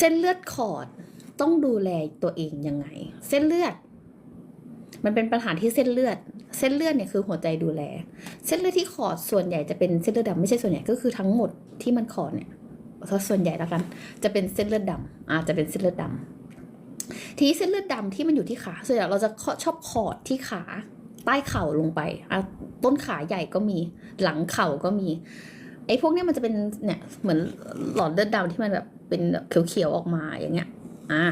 เส้นเลือดขอดต้องดูแลตัวเองยังไง เส้นเลือด มันเป็นปัญหาที่เส้นเลือด เส้นเลือดเนี่ยคือหัวใจดูแล เส้นเลือดที่ขอดส่วนใหญ่จะเป็นเส้นเลือดดำไม่ใช่ส่วนใหญ่ก็คือทั้งหมดที่มันขอดเนี่ยส่วนใหญ่แล้วกัน จะเป็นเส้นเลือดดำอาจจะเป็นเส้นเลือดดำทีเส้นเลือดดำที่มันอยู่ที่ขาส่วนใหญ่เราจะชอบขอดที่ขาใต้เข่าลงไปอะต้นขาใหญ่ก็มี หลังเข่าก็มี ไอ้พวกเนี้ยมันจะเป็นเนี่ยเหมือนหลอดเลือดดำที่มันแบบเป็นเขียวๆออกมาอย่างเงี้ย อ่า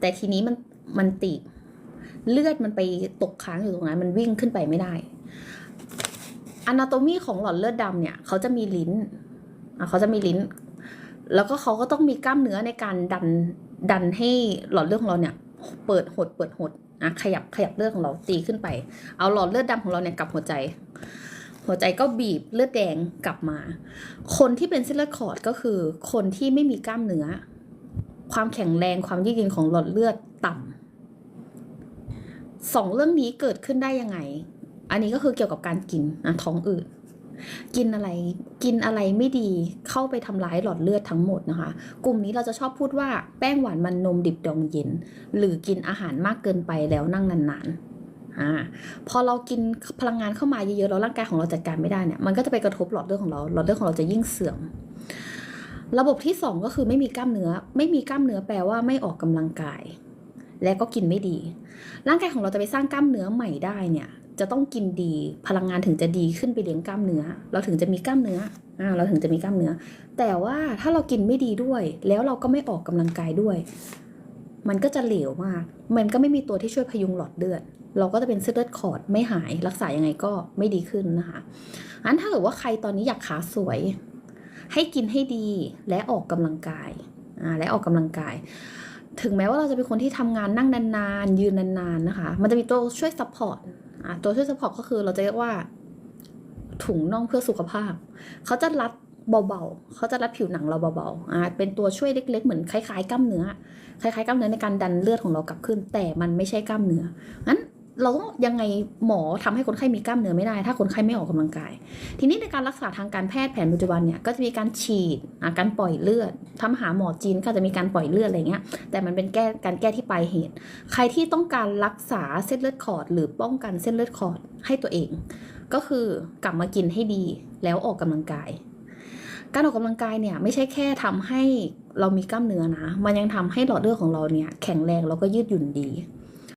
แต่ทีนี้มันมันตีบเลือดมันไปตกค้างอยู่ตรงนั้น มันวิ่งขึ้นไปไม่ได้อนาโตมีของหลอดเลือดดำเนี่ยเขาจะมีลิ้นอะเขาจะมีลิ้น แล้วก็เขาก็ต้องมีกล้ามเนื้อในการดันดันให้หลอดเลือดของเราเนี่ย เปิดหดเปิดหดอะขยับขยับเลือดของเราตีขึ้นไป เอาหลอดเลือดดำของเราเนี่ยกลับหัวใจ หัวใจก็บีบเลือดแดงกลับมา คนที่เป็นเส้นเลือดขอดก็คือ คนที่ไม่มีกล้ามเนื้อ ความแข็งแรงความยืดหยุ่นของหลอดเลือดต่ำสองเรื่องนี้เกิดขึ้นได้ยังไง อันนี้ก็คือเกี่ยวกับการกินนะท้องอืดกินอะไรกินอะไรไม่ดีเข้าไปทำร้ายหลอดเลือดทั้งหมดนะคะ กลุ่มนี้เราจะชอบพูดว่าแป้งหวานมันนมดิบดองเย็น หรือกินอาหารมากเกินไปแล้วนั่งนานๆ อ่าพอเรากินพลังงานเข้ามาเยอะๆแล้วร่างกายของเราจัดการไม่ได้เนี่ยมันก็จะไปกระทบหลอดเลือดของเราหลอดเลือดของเราจะยิ่งเสื่อม ระบบที่สองก็คือไม่มีกล้ามเนื้อ ไม่มีกล้ามเนื้อแปลว่าไม่ออกกำลังกาย และก็กินไม่ดี ร่างกายของเราจะไปสร้างกล้ามเนื้อใหม่ได้เนี่ยจะต้องกินดีพลังงานถึงจะดีขึ้นไปเลี้ยงกล้ามเนื้อ เราถึงจะมีกล้ามเนื้ออ่าเราถึงจะมีกล้ามเนื้อ แต่ว่าถ้าเรากินไม่ดีด้วย แล้วเราก็ไม่ออกกำลังกายด้วย มันก็จะเหลวมาก มันก็ไม่มีตัวที่ช่วยพยุงหลอดเลือด เราก็จะเป็นเส้นเลือดขอดไม่หายรักษายังไงก็ไม่ดีขึ้นนะคะงั้นถ้าเกิดว่าใครตอนนี้อยากขาสวย ให้กินให้ดีและออกกำลังกายอ่าและออกกำลังกาย ถึงแม้ว่าเราจะเป็นคนที่ทำงานนั่งนานๆยืนนานๆนะคะ มันจะมีตัวช่วยซัพพอร์ตอ่าตัวช่วยซัพพอร์ตก็คือเราจะเรียกว่าถุงน่องเพื่อสุขภาพ เขาจะรัด เบาๆ เขาจะรัดผิวหนังเราเบาๆอ่าเป็นตัวช่วยเล็ก ๆ เหมือนคล้ายๆกล้ามเนื้อ คล้ายๆกล้ามเนื้อในการดันเลือดของเรากลับขึ้น แต่มันไม่ใช่กล้ามเนื้องั้นเราต้องยังไงหมอทำให้คนไข้มีกล้ามเนื้อไม่ได้ ถ้าคนไข้ไม่ออกกำลังกาย ทีนี้ในการรักษาทางการแพทย์แผนปัจจุบันเนี่ยก็จะมีการฉีดการปล่อยเลือดทำหาหมอจีนก็จะมีการปล่อยเลือดอะไรเงี้ยแต่มันเป็นแก้การแก้ที่ปลายเหตุ ใครที่ต้องการรักษาเส้นเลือดขอด หรือป้องกันเส้นเลือดขอดให้ตัวเอง ก็คือกลับมากินให้ดีแล้วออกกำลังกาย การออกกำลังกายเนี่ยไม่ใช่แค่ทำให้เรามีกล้ามเนื้อนะ มันยังทำให้หลอดเลือดของเราเนี่ยแข็งแรงแล้วก็ยืดหยุ่นดี